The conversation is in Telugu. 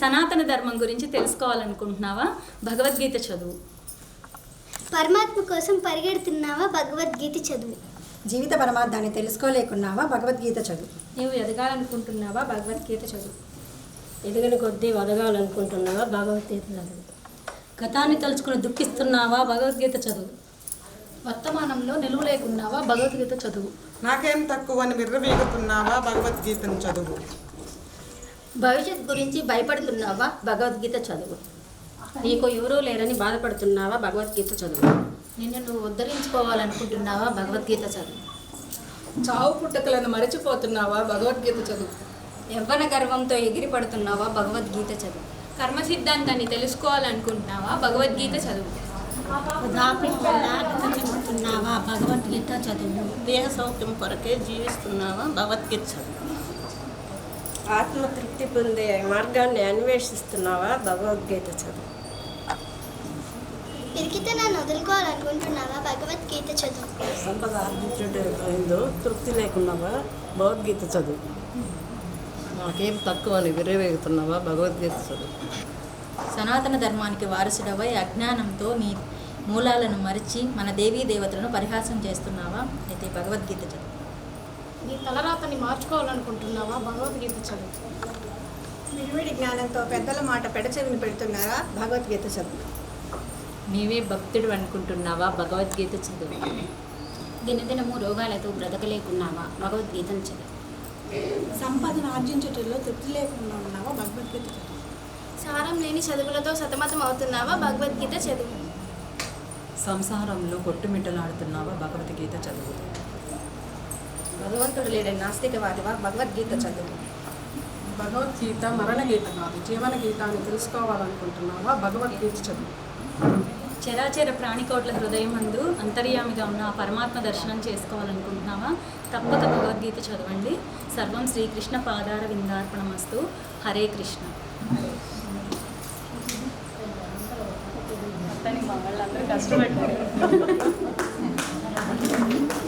సనాతన ధర్మం గురించి తెలుసుకోవాలనుకుంటున్నావా? భగవద్గీత చదువు. పరమాత్మ కోసం పరిగెడుతున్నావా? భగవద్గీత చదువు. జీవిత పరమార్థాన్ని తెలుసుకోలేకున్నావా? భగవద్గీత చదువు. నీవు ఎదగాలనుకుంటున్నావా? భగవద్గీత చదువు. ఎదిగిన కొద్దీ వదగాలనుకుంటున్నావా? భగవద్గీత చదువు. గతాన్ని తలుచుకుని దుఃఖిస్తున్నావా? భగవద్గీత చదువు. వర్తమానంలో నిలువ లేకున్నావా? భగవద్గీత చదువు. నాకేం తక్కువని విర్రవీగుతున్నావా? భగవద్గీతను చదువు. భవిష్యత్ గురించి భయపడుతున్నావా? భగవద్గీత చదువు. నీకు ఎవరూ లేరని బాధపడుతున్నావా? భగవద్గీత చదువు. నిన్ను నువ్వు ఉద్ధరించుకోవాలనుకుంటున్నావా? భగవద్గీత చదువు. చావు పుట్టకలను మరచిపోతున్నావా? భగవద్గీత చదువు. యవ్వన గర్వంతో ఎగిరిపడుతున్నావా? భగవద్గీత చదువు. కర్మ సిద్ధాంతాన్ని తెలుసుకోవాలనుకుంటున్నావా? భగవద్గీత చదువు. భగవద్గీత చదువు. దేహ సౌఖ్యం కొరకే జీవిస్తున్నావా? భగవద్గీత చదువు. ఆత్మతృప్తి పొందే మార్గాన్ని అన్వేషిస్తున్నావా భగవద్గీత చదువు? పిరికితనాన్ని వదులుకోవాలనుకుంటున్నావా? భగవద్గీత చదువు. సంపద తృప్తి లేకున్నావా? భగవద్గీత చదువు. నాకేం తక్కువ అని విరవేగుతున్నావా భగవద్గీత చదువు. సనాతన ధర్మానికి వారసుడవై అజ్ఞానంతో నీ మూలాలను మరిచి మన దేవీ దేవతలను పరిహాసం చేస్తున్నావా? అయితే భగవద్గీత చదువు. నీ తలరాతని మార్చుకోవాలనుకుంటున్నావా? భగవద్గీత చదువు. విడివిడి జ్ఞానంతో పెద్దల మాట పెడచెవిని పెడుతున్నారా? భగవద్గీత చదువు. నీవే భక్తుడు అనుకుంటున్నావా? భగవద్గీత చదువు. దినదినము రోగాలతో బ్రతకలేకున్నావా? భగవద్గీతను చదువు. సంపదను ఆర్జించటంలో తృప్తి లేకుండా ఉన్నావా? భగవద్గీత చదువు. సారం లేని చదువులతో సతమతం అవుతున్నావా? భగవద్గీత చదువు. సంసారంలో కొట్టుమిట్టలాడుతున్నావా? భగవద్గీత చదువు. భగవంతుడు లేడని నాస్తికవాదివా? భగవద్గీత చదువు. భగవద్గీత మరణ గీత కాదు. జీవన గీతాన్ని తెలుసుకోవాలనుకుంటున్నావా? భగవద్గీత చదువు. చరాచర ప్రాణికోట్ల హృదయమందు అంతర్యామిగా ఉన్న పరమాత్మ దర్శనం చేసుకోవాలనుకుంటున్నావా? తప్పక భగవద్గీత చదవండి. సర్వం శ్రీకృష్ణ పాదార విందార్పణమస్తు హరే కృష్ణ. కష్టపడ్డారు.